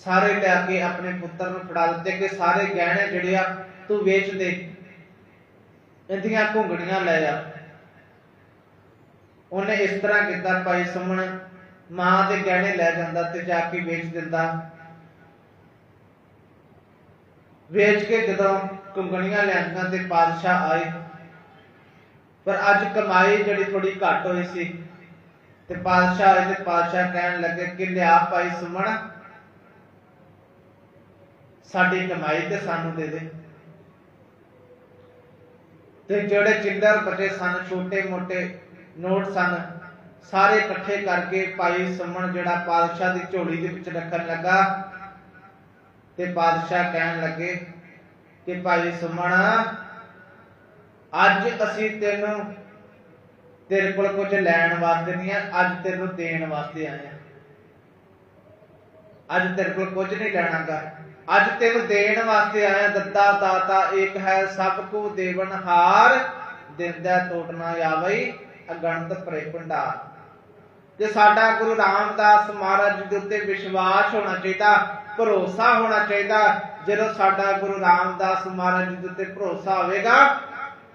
ਸਾਰੇ ਲਿਆ ਕੇ ਆਪਣੇ ਪੁੱਤਰ ਨੂੰ ਫੜਾ ਦਿੱਤੇ ਕਿ ਸਾਰੇ ਗਹਿਣੇ ਜਿਹੜੇ ਆ ਤੂੰ ਵੇਚ ਦੇ। ਇਹਦੀਆਂ ਘੁੰਗਣੀਆਂ ਲੈ ਆ। ਉਹਨੇ ਇਸ ਤਰ੍ਹਾਂ ਕੀਤਾ, ਭਾਈ ਸੁਮਣ ਮਾਂ ਦੇ ਗਹਿਣੇ ਲੈ ਜਾਂਦਾ ਤੇ ਜਾ ਕੇ ਵੇਚ ਦਿੰਦਾ। ਵੇਚ ਕੇ ਜਦੋਂ ਘੁੰਗਣੀਆਂ ਲੈਂਦੀਆਂ ਤੇ ਪਾਦਸ਼ਾਹ ਆਏ। ਪਰ ਅੱਜ ਕਮਾਈ ਜਿਹੜੀ ਥੋੜੀ ਘੱਟ ਹੋਈ ਸੀ ਤੇ ਪਾਦਸ਼ਾਹ ਆਏ ਤੇ ਪਾਦਸ਼ਾਹ ਕਹਿਣ ਲੱਗੇ ਕਿ ਲਿਆ ਭਾਈ ਸੁਮਣ ਸਾਡੀ ਕਮਾਈ ਤੇ ਸਾਨੂੰ ਦੇ ਦੇ। ਤੇ ਜਿਹੜੇ ਚਿੱਲਰ ਬਚੇ ਸਨ ਛੋਟੇ ਮੋਟੇ ਨੋਟ ਸਨ ਸਾਰੇ ਇਕੱਠੇ ਕਰਕੇ ਭਾਈ ਸੁਮਣ ਜਿਹੜਾ ਪਾਦਸ਼ਾਹ ਦੀ ਝੋਲੀ ਦੇ ਵਿੱਚ ਰੱਖਣ ਲੱਗਾ ਤੇ ਬਾਦਸ਼ਾਹ ਕਹਿਣ ਲੱਗੇ ਕਿ ਭਾਈ ਸੁਮਣ ਅੱਜ ਅਸੀਂ ਤੈਨੂੰ ਤੇਰੇ ਕੋਲ ਕੁਝ ਲੈਣ ਵਾਸਤੇ ਨਹੀਂ ਆ, ਅੱਜ ਤੈਨੂੰ ਦੇਣ ਵਾਸਤੇ ਆਏ ਆ। ਅੱਜ ਤੇਰੇ ਕੋਲ ਕੁਝ ਨਹੀਂ ਲੈਣਾਗਾ। ਅੱਜ ਤੈਨੂੰ ਦੇਣ ਵਾਸਤੇ ਆਇਆ ਦੱਤਾ ਦਾਤਾ ਇੱਕ ਹੈ ਸਭ ਕੋ ਦੇਵਨ ਹਾਰ ਦਿੰਦਾ ਟੋਟਣਾ ਆਵਈ। ਅਗਣਤ ਪਰੇ ਭੰਡਾਰ। ਤੇ ਸਾਡਾ ਗੁਰੂ ਰਾਮਦਾਸ ਮਹਾਰਾਜ ਜੀ ਦੇ ਉੱਤੇ ਵਿਸ਼ਵਾਸ ਹੋਣਾ ਚਾਹੀਦਾ, ਭਰੋਸਾ ਹੋਣਾ ਚਾਹੀਦਾ, ਜਦੋਂ ਸਾਡਾ ਗੁਰੂ ਰਾਮਦਾਸ ਮਹਾਰਾਜ ਜੀ ਦੇ ਉੱਤੇ ਭਰੋਸਾ ਹੋਵੇਗਾ,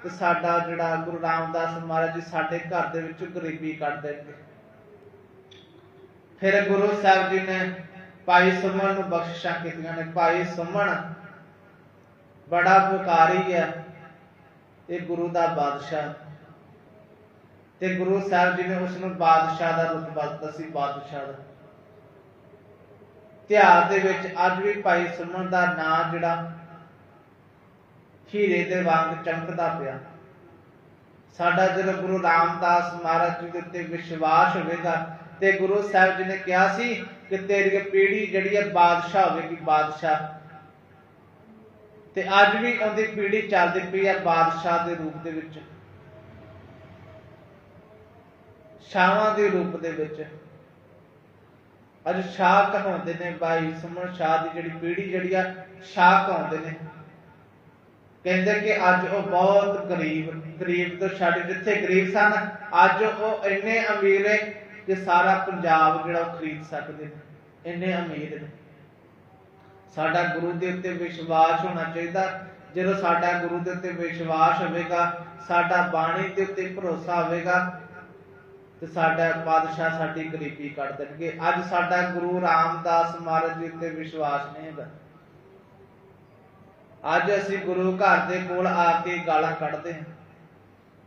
ਤੇ ਸਾਡਾ ਜਿਹੜਾ ਗੁਰੂ ਰਾਮਦਾਸ ਮਹਾਰਾਜ ਜੀ ਸਾਡੇ ਘਰ ਦੇ ਵਿੱਚ ਗਰੀਬੀ ਕੱਢ ਦੇਣਗੇ। ਫਿਰ ਗੁਰੂ ਸਾਹਿਬ ਜੀ ਨੇ ਭਾਈ ਸੁਮਨ ਨੂੰ ਬਖਸ਼ਿਸ਼ਾਂ ਕੀਤੀਆਂ ਨੇ। ਭਾਈ ਸੁਮਨ ਬੜਾ ਪੁਕਾਰੀ ਹੈ ਇਹ ਗੁਰੂ ਦਾ ਬਾਦਸ਼ਾਹ ਤੇ ਗੁਰੂ ਸਾਹਿਬ ਜੀ ਨੇ ਉਸ ਨੂੰ ਬਾਦਸ਼ਾਹ ਦਾ ਰੁਤਬਾ ਦਿੱਤਾ ਸੀ, ਬਾਦਸ਼ਾਹ ਦਾ। ਇਤਿਹਾਸ ਦੇ ਵਿੱਚ ਅੱਜ ਵੀ ਭਾਈ ਸੁਮਨ ਦਾ ਨਾਮ ਜਿਹੜਾ ਹੀਰੇ ਦੇ ਵਾਂਗ ਚਮਕਦਾ ਪਿਆ। ਸਾਡਾ ਜਦੋਂ ਗੁਰੂ ਰਾਮਦਾਸ ਮਹਾਰਾਜ ਜੀ ਦੇ ਉੱਤੇ ਵਿਸ਼ਵਾਸ ਹੋਵੇਗਾ ਤੇ ਗੁਰੂ ਸਾਹਿਬ ਜੀ ਨੇ ਕਿਹਾ ਸੀ ਕਿ ਤੇਰੀ ਪੀੜ੍ਹੀ ਜਿਹੜੀ ਹੈ ਬਾਦਸ਼ਾਹ ਹੋਵੇਗੀ, ਬਾਦਸ਼ਾਹ। ਤੇ ਅੱਜ ਵੀ ਉਹਦੀ ਪੀੜ੍ਹੀ ਚੱਲਦੀ ਪਈ ਹੈ ਬਾਦਸ਼ਾਹ ਦੇ ਰੂਪ ਦੇ ਵਿੱਚ। ਸ਼ਾਹਾਂ ਦੇ ਰੂਪ ਦੇ ਵਿੱਚ। ਅੱਜ ਸ਼ਾਹ ਕਹਾਉਂਦੇ ਨੇ ਬਾਈ ਸੁਮਨ ਸ਼ਾਹ ਦੀ ਜਿਹੜੀ ਪੀੜ੍ਹੀ ਜਿਹੜੀ ਆ ਸ਼ਾਹ ਕਹਾਉਂਦੇ ਨੇ। ਕਹਿੰਦੇ ਕਿ ਅੱਜ ਉਹ ਬਹੁਤ ਗਰੀਬ ਗਰੀਬ ਤੋਂ ਛੱਡ ਜਿੱਥੇ ਗਰੀਬ ਸਨ, ਅੱਜ ਉਹ ਇੰਨੇ ਅਮੀਰ ਹੈ ਕਿ ਸਾਰਾ ਪੰਜਾਬ ਜਿਹੜਾ ਉਹ ਖਰੀਦ ਸਕਦੇ ਨੇ। ਇੰਨੇ ਅਮੀਰ ਨੇ। ਸਾਡਾ ਗੁਰੂ ਦੇ ਉੱਤੇ ਵਿਸ਼ਵਾਸ ਹੋਣਾ ਚਾਹੀਦਾ। ਜਦੋਂ ਸਾਡਾ ਗੁਰੂ ਦੇ ਉੱਤੇ ਵਿਸ਼ਵਾਸ ਹੋਵੇਗਾ, ਸਾਡਾ ਬਾਣੀ ਦੇ ਉੱਤੇ ਭਰੋਸਾ ਹੋਵੇਗਾ ਤੇ ਸਾਡਾ ਪਾਤਸ਼ਾਹ ਸਾਡੀ ਗਰੀਬੀ ਕੱਢ ਦੇਣਗੇ। ਅੱਜ ਸਾਡਾ ਗੁਰੂ ਰਾਮਦਾਸ ਮਹਾਰਾਜ ਜੀ ਉੱਤੇ ਵਿਸ਼ਵਾਸ ਨਹੀਂ ਹੈਗਾ ਅੱਜ ਅਸੀਂ ਗੁਰੂ ਘਰ ਦੇ ਕੋਲ ਆ ਕੇ ਗਾਲਾਂ ਕੱਢਦੇ ਹਾਂ।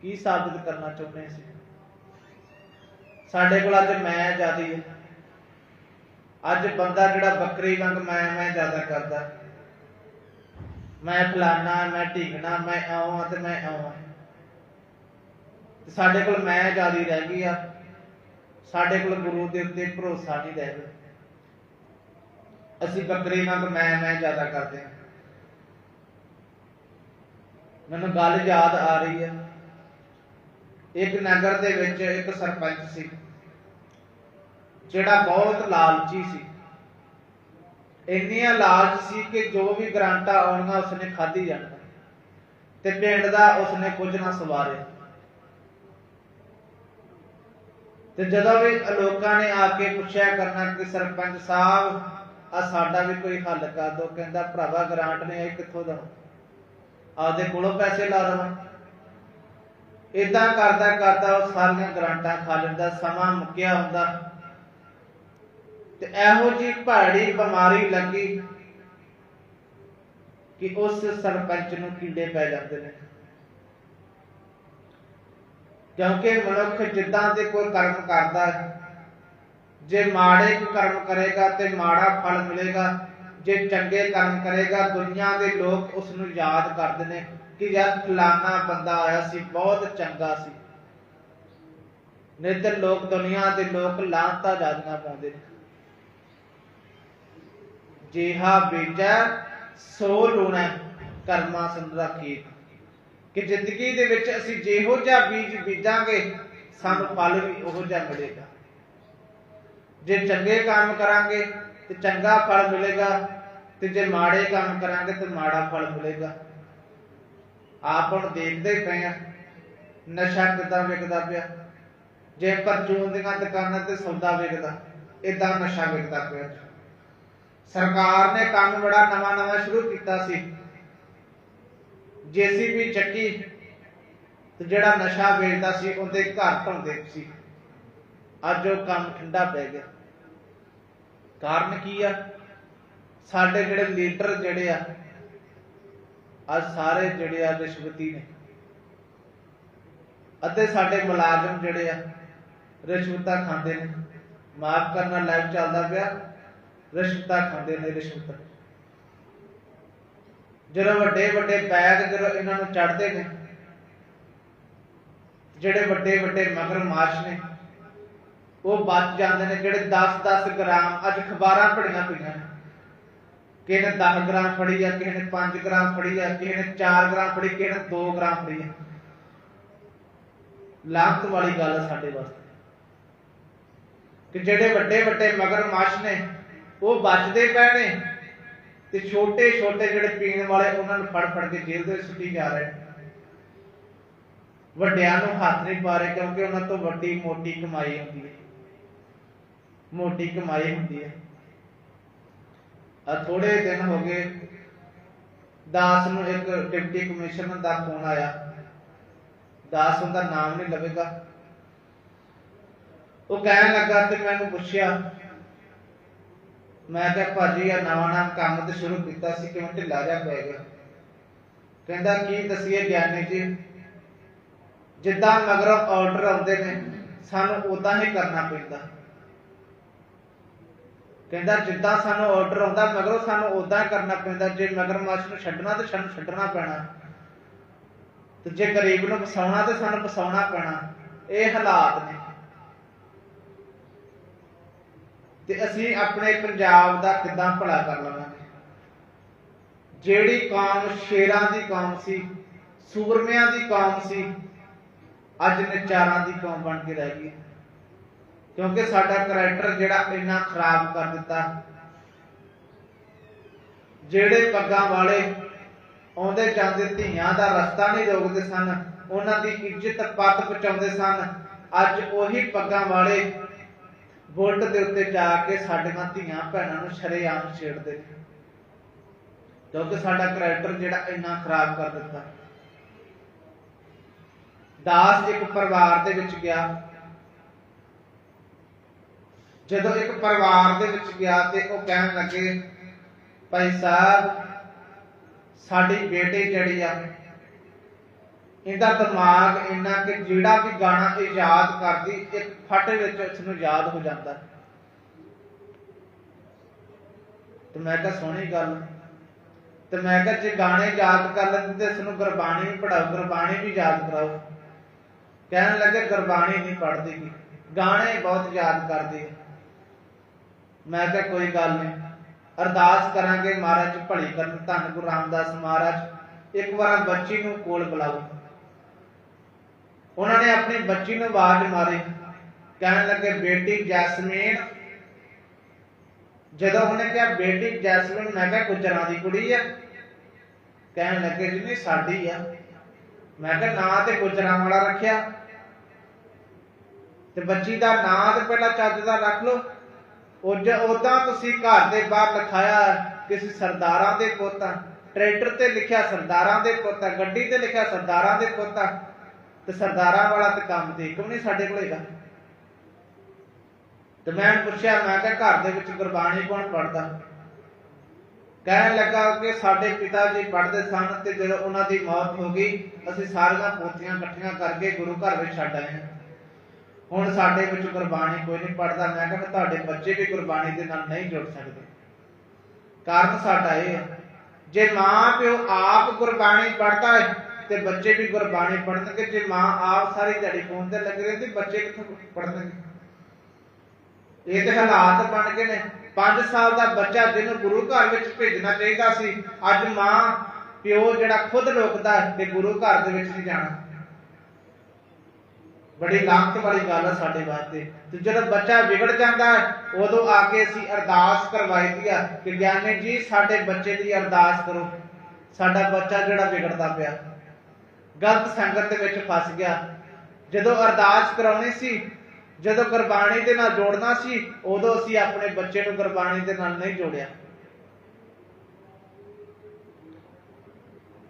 ਕੀ ਸਾਬਤ ਕਰਨਾ ਚਾਹੁੰਦੇ ਸੀ ਸਾਡੇ ਕੋਲ ਅੱਜ ਮੈਂ ਜਿਆਦੀ ਹੈ ਅੱਜ ਬੰਦਾ ਜਿਹੜਾ ਬੱਕਰੀ ਵਾਂਗ ਮੈਂ ਮੈਂ ਜ਼ਿਆਦਾ ਕਰਦਾ। ਮੈਂ ਫਲਾਨਾ, ਮੈਂ ਢੀਕਣਾ ਮੈਂ ਆਉਂ ਤੇ ਮੈਂ ਆਉਂ ਸਾਡੇ ਕੋਲ ਮੈਂ ਜਿਆਦੀ ਰਹਿ ਗਈ ਆ। ਸਾਡੇ ਕੋਲ ਗੁਰੂ ਦੇ ਉੱਤੇ ਭਰੋਸਾ ਨਹੀਂ ਰਹਿ ਗਿਆ ਅਸੀਂ ਬੱਕਰੀ ਵਾਂਗ ਮੈਂ ਮੈਂ ਜ਼ਿਆਦਾ ਕਰਦੇ ਹਾਂ ਮੈਨੂੰ ਗੱਲ ਯਾਦ ਆ ਰਹੀ ਹੈ ਇੱਕ ਨਗਰ ਦੇ ਵਿੱਚ ਇੱਕ ਸਰਪੰਚ ਸੀ, ਜਿਹੜਾ ਬਹੁਤ ਲਾਲਚੀ ਸੀ। ਇੰਨੀਆਂ ਲਾਲਚ ਸੀ ਕਿ ਜੋ ਵੀ ਗਰਾਂਟਾਂ ਆਉਣੀਆਂ ਉਸਨੇ ਖਾਧੀ ਜਾਣਾ ਤੇ ਪਿੰਡ ਦਾ ਉਸਨੇ ਕੁਝ ਨਾ ਸਵਾਰਿਆ। ਤੇ ਜਦੋਂ ਵੀ ਲੋਕਾਂ ਨੇ ਆ ਕੇ ਪੁੱਛਿਆ ਕਰਨਾ ਕਿ ਸਰਪੰਚ ਸਾਹਿਬ ਆ ਸਾਡਾ ਵੀ ਕੋਈ ਹੱਲ ਕਰ ਦਿਓ ਕਹਿੰਦਾ ਭਰਾਵਾ ਗ੍ਰਾਂਟ ਨੇ ਇਹ ਕਿੱਥੋਂ ਦਾ ਆਪਦੇ ਕੋਲੋਂ ਪੈਸੇ ਲਾ ਦਵਾਂ ਇਦਾਂ ਕਰਦਾ ਕਰਦਾ ਉਹ ਸਾਰੀਆਂ ਗ੍ਰਾਂਟਾਂ ਖਾ ਲੈਂਦਾ, ਸਮਾਂ ਮੁੱਕਿਆ ਹੁੰਦਾ। ਤੇ ਇਹੋ ਜੀ ਪਹਾੜੀ ਬਿਮਾਰੀ ਲੱਗੀ ਕਿ ਉਸ ਸਰਪੰਚ ਨੂੰ ਕੀੜੇ ਪੈ ਜਾਂਦੇ ਨੇ। ਕਿਉਂਕਿ ਮਨੁੱਖ ਜਿੱਦਾਂ ਦੇ ਕੋਈ ਕਰਮ ਕਰਦਾ ਹੈ, ਜੇ ਮਾੜੇ ਕਰਮ ਕਰੇਗਾ ਤੇ ਮਾੜਾ ਫਲ ਮਿਲੇਗਾ, ਜੇ ਚੰਗੇ ਕਰਮ ਕਰੇਗਾ, ਦੁਨੀਆ ਦੇ ਲੋਕ ਉਸ ਨੂੰ ਯਾਦ ਕਰਦੇ ਨੇ ਕਿ ਯਾਰ ਫਲਾਣਾ ਬੰਦਾ ਆਇਆ ਸੀ, ਬਹੁਤ ਚੰਗਾ ਸੀ। ਨਹੀਂ ਤੇ ਲੋਕ ਦੁਨੀਆ ਦੇ ਲੋਕ ਲਾਂਤਾ ਜਾਦੀਆਂ ਪਾਉਂਦੇ ਨੇ। ਜਿਹਾ ਬੀਜਾ, ਸੋ ਲੂਣਾ ਕਰਮਾ ਸੰਦਰਾ ਕੀਤ ਕਿ ਜ਼ਿੰਦਗੀ ਦੇ ਵਿੱਚ ਅਸੀਂ ਜਿਹੋ ਜਿਹਾ ਬੀਜ ਬੀਜਾਂਗੇ, ਸਾਨੂੰ ਫਲ ਵੀ ਉਹੋ ਜਿਹਾ ਮਿਲੇਗਾ। ਜੇ ਚੰਗੇ ਕੰਮ ਕਰਾਂਗੇ, ਤੇ ਚੰਗਾ ਫਲ ਮਿਲੇਗਾ, ਤੇ ਜੇ ਮਾੜੇ ਕੰਮ ਕਰਾਂਗੇ, ਤੇ ਮਾੜਾ ਫਲ ਮਿਲੇਗਾ। ਆਪ ਹੁਣ ਦੇਖਦੇ ਪਏ ਆ, ਨਸ਼ਾ ਕਿਦਾਂ ਵਿਕਦਾ ਪਿਆ। ਜੇ ਪਰਚੂਨ ਦੀਆਂ ਦੁਕਾਨਾਂ ਤੇ ਸੌਦਾ ਵਿਕਦਾ ਇਦਾਂ ਨਸ਼ਾ ਵਿਕਦਾ ਪਿਆ। ਸਰਕਾਰ ਨੇ ਕੰਮ ਬੜਾ ਨਵਾਂ ਨਵਾਂ ਸ਼ੁਰੂ ਕੀਤਾ ਸੀ। ਜੀਸੀਬੀ ਚੱਕੀ ਤੇ ਜਿਹੜਾ ਨਸ਼ਾ ਵੇਚਦਾ ਸੀ, ਉਹਦੇ ਘਰ ਢਾਉਂਦੇ ਸੀ। ਅੱਜ ਉਹ ਕੰਮ ਠੰਡਾ ਪੈ ਗਿਆ। ਕਾਰਨ ਕੀ ਆ? ਸਾਡੇ ਜਿਹੜੇ ਲੀਡਰ ਜਿਹੜੇ ਆ, ਅੱਜ ਸਾਰੇ ਜਿਹੜੇ ਆ ਰਿਸ਼ਵਤੀ ਨੇ। ਅਤੇ ਸਾਡੇ ਮੁਲਾਜ਼ਮ ਜਿਹੜੇ ਆ, ਰਿਸ਼ਵਤਾਂ ਖਾਂਦੇ ਨੇ। ਮਾਫ ਕਰਨਾ ਲਾਈਵ ਚੱਲਦਾ ਪਿਆ। ਰਿਸ਼ਵਤਾਂ ਖਾਂਦੇ ਨੇ ਰਿਸ਼ਵਤ। ਜਦੋਂ ਵੱਡੇ ਵੱਡੇ ਬੈਗ ਜਦੋਂ ਇਹਨਾਂ ਨੂੰ ਚੜਦੇ ਨੇ, ਜਿਹੜੇ ਵੱਡੇ ਵੱਡੇ ਮਗਰ ਮਾਸ਼ ਨੇ, ਉਹ ਬਚ ਜਾਂਦੇ ਨੇ ਜਿਹੜੇ 10-10 ਗ੍ਰਾਮ, ਅੱਜ ਖਬਰਾਂ ਪੜੀਆਂ ਪਈਆਂ ਨੇ। ਕਿਸੇ ਨੇ 10 ਗ੍ਰਾਮ ਫੜੀ ਆ, ਕਿਸੇ ਨੇ 5 ਗ੍ਰਾਮ ਫੜੀ ਆ, ਕਿਸੇ ਨੇ 4 ਗ੍ਰਾਮ ਫੜੀ, ਕਿਸੇ ਨੇ 2 ਗ੍ਰਾਮ ਫੜੀ ਆ। ਲਾਂਤ ਵਾਲੀ ਗੱਲ ਹੈ ਸਾਡੇ ਵਾਸਤੇ। ਕਿ ਜਿਹੜੇ ਵੱਡੇ ਵੱਡੇ ਮਗਰ ਮਾਸ਼ ਨੇ, ਉਹ ਬਚਦੇ ਪਏ ਨੇ ਤੇ ਛੋਟੇ ਛੋਟੇ ਜਿਹੜੇ ਪੀਣ ਵਾਲੇ, ਉਹਨਾਂ ਨੂੰ ਫੜ ਫੜ ਕੇ ਜੇਲ੍ਹ ਦੇ ਸੁੱਟੀ ਜਾ ਰਹੇ ਵੱਡਿਆਂ ਨੂੰ ਹੱਥ ਨਹੀਂ ਪਾ ਰਹੇ ਕਿਉਂਕਿ ਉਹਨਾਂ ਤੋਂ ਵੱਡੀ, ਮੋਟੀ ਕਮਾਈ ਹੁੰਦੀ ਹੈ। ਮੋਟੀ ਕਮਾਈ ਹੁੰਦੀ ਹੈ। ਆ ਥੋੜੇ ਦਿਨ ਹੋ ਗਏ, ਦਾਸ ਨੂੰ ਇੱਕ ਡਿਪਟੀ ਕਮਿਸ਼ਨਰ ਦਾ ਫੋਨ ਆਇਆ। ਦਾਸ ਉਹਦਾ ਨਾਮ ਨਹੀਂ ਲਵੇਗਾ। ਉਹ ਕਹਿਣ ਲੱਗਾ ਤੇ ਮੈਨੂੰ ਪੁੱਛਿਆ ਮੈਂ ਕਿਹਾ ਭਾਜੀ ਆ ਨਵਾਂ ਨਵਾਂ ਕੰਮ ਤੇ ਸ਼ੁਰੂ ਕੀਤਾ ਸੀ, ਕਿਉਂ ਢਿੱਲਾ ਜਿਹਾ ਪੈ ਗਿਆ। ਕਹਿੰਦਾ, ਕੀ ਦਸੀਏ ਗਿਆਨੀ ਜੀ? ਜਿੱਦਾਂ ਮਗਰੋਂ ਆਰਡਰ ਆਉਂਦੇ ਨੇ, ਸਾਨੂੰ ਉਦਾਂ ਹੀ ਕਰਨਾ ਪੈਂਦਾ। ਕਹਿੰਦਾ, ਜਿੱਦਾਂ ਸਾਨੂੰ ਆਰਡਰ ਆਉਂਦਾ, ਮਗਰੋਂ ਸਾਨੂੰ ਉਦਾਂ ਕਰਨਾ ਪੈਂਦਾ। ਜੇ ਮਗਰਮੱਛ ਨੂੰ ਛੱਡਣਾ, ਤੇ ਸਾਨੂੰ ਛੱਡਣਾ ਪੈਣਾ। ਤੇ ਜੇ ਗਰੀਬ ਨੂੰ ਵਸਾਉਣਾ ਤੇ ਸਾਨੂੰ ਵਸਾਉਣਾ ਪੈਣਾ। ਇਹ ਹਾਲਾਤ ਨੇ। ਤੇ ਅਸੀਂ ਆਪਣੇ ਪੰਜਾਬ ਦਾ ਕਿੱਦਾਂ ਭਲਾ ਕਰ ਲਵਾਂਗੇ? ਜਿਹੜੀ ਕੌਮ ਸ਼ੇਰਾਂ ਦੀ ਕੌਮ ਸੀ, ਸੂਰਮਿਆਂ ਦੀ ਕੌਮ ਸੀ, ਅੱਜ ਨਚਾਰਾਂ ਦੀ ਕੌਮ ਬਣ ਕੇ ਰਹਿ ਗਈ ਕਿਉਂਕਿ ਸਾਡਾ ਕਰੈਕਟਰ ਜਿਹੜਾ ਇੰਨਾ ਖਰਾਬ ਕਰ ਦਿੱਤਾ। ਜਿਹੜੇ ਪੱਗਾਂ ਵਾਲੇ ਆਉਂਦੇ ਜਾਂਦੇ ਧੀਆਂ ਦਾ ਰਸਤਾ ਨਹੀਂ ਰੋਕਦੇ ਸਨ, ਉਹਨਾਂ ਦੀ ਇੱਜ਼ਤ ਪਤ ਪਹੁੰਚਾਉਂਦੇ ਸਨ, ਅੱਜ ਉਹੀ ਪੱਗਾਂ ਵਾਲੇ ਬੁਲਟ ਦੇ ਉੱਤੇ ਜਾ ਕੇ ਸਾਡੀਆਂ ਧੀਆਂ ਭੈਣਾਂ ਨੂੰ ਸ਼ਰੇਆਮ ਛੇੜਦੇ ਨੇ ਕਿਉਂਕਿ ਸਾਡਾ ਕਰੈਕਟਰ ਜਿਹੜਾ ਇੰਨਾ ਖਰਾਬ ਕਰ ਦਿੱਤਾ। ਦਾਸ ਇੱਕ ਪਰਿਵਾਰ ਦੇ ਵਿੱਚ ਗਿਆ। ਜਦੋਂ ਇੱਕ ਪਰਿਵਾਰ ਦੇ ਵਿੱਚ ਗਿਆ ਤੇ ਉਹ ਕਹਿਣ ਲੱਗੇ, ਭਾਈ ਸਾਹਿਬ, ਸਾਡੀ ਬੇਟੀ ਜਿਹੜੀ ਆ ਇਹਦਾ ਦਿਮਾਗ ਇੰਨਾ ਕਿ ਜਿਹੜਾ ਵੀ ਗਾਣਾ ਇਹ ਯਾਦ ਕਰਦੀ, ਇੱਕ ਫਟ ਵਿੱਚ ਉਸ ਨੂੰ ਯਾਦ ਹੋ ਜਾਂਦਾ। ਤੇ ਮੈਂ ਕਿਹਾ, ਸੋਹਣੀ ਗੱਲ। ਤੇ ਮੈਂ ਕਿਹਾ, ਜੇ ਗਾਣੇ ਯਾਦ ਕਰ ਲੈਂਦੇ ਤੇ ਇਸ ਨੂੰ ਗੁਰਬਾਣੀ ਵੀ ਪੜਾਓ ਗੁਰਬਾਣੀ ਵੀ ਯਾਦ ਕਰਾਓ। ਕਹਿਣ ਲੱਗੇ, ਗੁਰਬਾਣੀ ਨਹੀਂ ਪੜਦੀ ਗਾਣੇ ਬਹੁਤ ਯਾਦ ਕਰਦੀ ਮੈਂ ਕਿਹਾ, ਕੋਈ ਗੱਲ ਨਹੀਂ। ਅਰਦਾਸ ਕਰਾਂਗੇ ਮਹਾਰਾਜ, ਭਲੀ ਕਰਨ। ਧੰਨ ਗੁਰੂ ਰਾਮਦਾਸ ਮਹਾਰਾਜ। ਇੱਕ ਵਾਰ ਬੱਚੀ ਨੂੰ ਕੋਲ ਬੁਲਾਓ। ਉਹਨਾਂ ਨੇ ਆਪਣੀ ਬੱਚੀ ਨੂੰ ਆਵਾਜ਼ ਮਾਰੀ। ਕਹਿਣ ਲੱਗੇ, ਬੇਟੀ ਜੈਸਮੀਨ। ਜਦੋਂ ਉਹਨੇ ਕਿਹਾ, ਬੇਟੀ ਜੈਸਮੀਨ, ਮੈਂ ਕਿਹਾ ਗੁਜਰਾਂ ਦੀ ਕੁੜੀ ਆ? ਕਹਿਣ ਲੱਗੇ ਜੀ ਨਹੀਂ ਸਾਡੀ ਆ। ਮੈਂ ਕਿਹਾ, ਨਾਂ ਤੇ ਗੁਜਰਾਂ ਵਾਲਾ ਰੱਖਿਆ? ਤੇ ਬੱਚੀ ਦਾ ਨਾਂ ਤੇ ਪਹਿਲਾਂ ਚੱਜ ਦਾ ਰੱਖ ਲਓ। ਉਦਾਂ ਤੁਸੀਂ ਘਰ ਦੇ ਬਾਹਰ ਲਿਖਾਇਆ ਕਿਸੇ ਸਰਦਾਰਾਂ ਦੇ ਪੁੱਤ ਟਰੈਕਟਰ ਤੇ ਲਿਖਿਆ ਸਰਦਾਰਾਂ ਦੇ ਪੁੱਤ ਗੱਡੀ ਤੇ ਲਿਖਿਆ ਸਰਦਾਰਾਂ ਦੇ ਪੁੱਤ ਤੇ ਸਰਦਾਰਾਂ ਵਾਲਾ ਤੇ ਕੰਮ ਤੇ ਕਿਉਂ ਨਹੀਂ ਸਾਡੇ ਕੋਲ ਹੈਗਾ। ਤੇ ਮੈਂ ਪੁੱਛਿਆ, ਮੈਂ ਕਿਹਾ ਘਰ ਦੇ ਵਿੱਚ ਗੁਰਬਾਣੀ ਕੌਣ ਪੜਦਾ ਕਹਿਣ ਲੱਗਾ ਕਿ ਸਾਡੇ ਪਿਤਾ ਜੀ ਪੜ੍ਹਦੇ ਸਨ ਤੇ ਜਦੋਂ ਉਹਨਾਂ ਦੀ ਮੌਤ ਹੋ ਗਈ, ਅਸੀਂ ਸਾਰੀਆਂ ਪੋਥੀਆਂ ਇਕੱਠੀਆਂ ਕਰਕੇ ਗੁਰੂ ਘਰ ਵਿੱਚ ਛੱਡ ਆਏ ਹਾਂ। ਹੁਣ ਸਾਡੇ ਵਿੱਚ ਗੁਰਬਾਣੀ ਕੋਈ ਨਹੀਂ ਪੜਦਾ ਮੈਂ ਕਹਿੰਦਾ ਤੁਹਾਡੇ ਬੱਚੇ ਵੀ ਗੁਰਬਾਣੀ ਦੇ ਨਾਲ ਨਹੀਂ ਜੁੜ ਸਕਦੇ। ਕਾਰਨ ਸਾਡਾ ਇਹ ਹੈ, ਜੇ ਮਾਂ ਪਿਓ ਆਪ ਗੁਰਬਾਣੀ ਪੜਦਾ ਹੈ ਤੇ ਬੱਚੇ ਵੀ ਗੁਰਬਾਣੀ ਪੜਨਗੇ ਜੇ ਮਾਂ ਆਪ ਸਾਰੀ ਦਿਹਾੜੀ ਫੋਨ ਤੇ ਲੱਗੇ ਰਹਿੰਦੀ, ਬੱਚੇ ਕਿੱਥੋਂ ਪੜਨਗੇ ਇਹ ਤੇ ਹਾਲਾਤ ਬਣ ਗਏ ਨੇ। 5 ਸਾਲ ਦਾ ਬੱਚਾ ਜਿਹਨੂੰ ਗੁਰੂ ਘਰ ਵਿੱਚ ਭੇਜਣਾ ਚਾਹੀਦਾ ਸੀ, ਅੱਜ ਮਾਂ, ਪਿਓ ਜਿਹੜਾ ਖੁਦ ਰੋਕਦਾ ਹੈ ਗੁਰੂ ਘਰ ਦੇ ਵਿੱਚ ਨਹੀਂ ਜਾਣਾ। ਬੜੀ ਲਾਂਤ ਵਾਲੀ ਗੱਲ ਹੈ ਸਾਡੇ ਵਾਸਤੇ। ਤੇ ਜਦੋਂ ਬੱਚਾ ਵਿਗੜ ਜਾਂਦਾ ਹੈ, ਉਦੋਂ ਆ ਕੇ ਅਸੀਂ ਅਰਦਾਸ ਕਰਵਾਈਦੀ ਆ ਕਿ ਗਿਆਨੀ ਜੀ, ਸਾਡੇ ਬੱਚੇ ਦੀ ਅਰਦਾਸ ਕਰੋ। ਸਾਡਾ ਬੱਚਾ ਜਿਹੜਾ ਵਿਗੜਦਾ ਪਿਆ। ਗਲਤ ਸੰਗਤ ਦੇ ਵਿੱਚ ਫਸ ਗਿਆ। ਜਦੋਂ ਅਰਦਾਸ ਕਰਾਉਣੀ ਸੀ, ਜਦੋਂ ਗੁਰਬਾਣੀ ਦੇ ਨਾਲ ਜੋੜਨਾ ਸੀ, ਉਦੋਂ ਅਸੀਂ ਆਪਣੇ ਬੱਚੇ ਨੂੰ ਗੁਰਬਾਣੀ ਦੇ ਨਾਲ ਨਹੀਂ ਜੋੜਿਆ।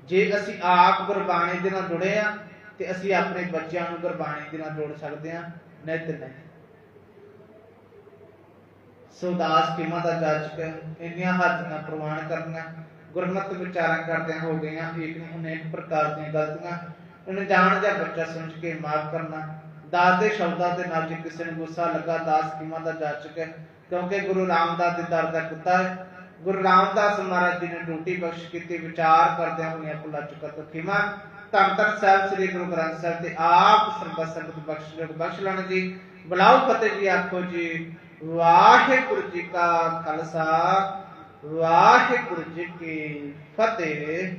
ਜੇ ਅਸੀਂ ਆਪ ਗੁਰਬਾਣੀ ਦੇ ਨਾਲ ਜੁੜੇ ਆ, ਤੇ ਅਸੀਂ ਆਪਣੇ ਬੱਚਿਆਂ ਨੂੰ ਗੁਰਬਾਣੀ ਦੇ ਨਾਲ ਜੋੜ ਸਕਦੇ ਆ, ਨਹੀਂ ਤੇ ਨਹੀਂ। ਸੋ ਦਾਸ ਕੀਮਾ ਦਾ ਜਾਚਕ ਇੰਨੀਆਂ ਹੱਥ ਨਾਲ ਪ੍ਰਵਾਨ ਕਰਨਾ ਗੁਰਮਤਿ ਵਿਚਾਰਾਂ ਕਰਦਿਆਂ ਹੋ ਗਈਆਂ ਇੱਕ ਨੂੰ ਅਨੇਕ ਪ੍ਰਕਾਰ ਦੀਆਂ ਗਲਤੀਆਂ, ਉਹਨੇ ਜਾਂ ਬੱਚਾ ਸਮਝ ਕੇ ਮਾਫ ਕਰਨਾ, ਦਾਸ ਦੇ ਸ਼ਬਦਾਂ ਦੇ ਨਾਲ ਜੇ ਕਿਸੇ ਨੂੰ ਗੁੱਸਾ ਲੱਗਾ, ਦਾਸ ਕੀਮਾ ਦਾ ਜਾਚਕ ਹੈ ਕਿਉਂਕਿ ਗੁਰੂ ਰਾਮਦਾਸ ਦੇ ਦਰ ਦਾ ਕੁੱਤਾ ਹੈ। ਗੁਰੂ ਰਾਮਦਾਸ ਮਹਾਰਾਜ ਜੀ ਨੇ ਡਿਊਟੀ ਬਖਸ਼ ਕੀਤੀ, ਵਿਚਾਰ ਕਰਦਿਆਂ ਹੋਈਆਂ ਭੁੱਲਾ ਚੁੱਕਾ ਤੋਂ ਖਿਮਾ। ਧੰਨ ਧੰਨ ਸਾਹਿਬ ਸ੍ਰੀ ਗੁਰੂ ਗ੍ਰੰਥ ਸਾਹਿਬ ਦੇ ਆਪ ਸਰਬਤ ਸੰਗਤ ਬਖਸ਼ ਲੋ, ਬਖਸ਼ ਲੈਣ ਜੀ। ਬੁਲਾਓ ਫਤਿਹ ਜੀ ਆਖੋ ਜੀ, ਵਾਹਿਗੁਰੂ ਜੀ ਕਾ ਖਾਲਸਾ। ਵਾਹਿਗੁਰੂ ਜੀ ਕੀ ਫਤਿਹ।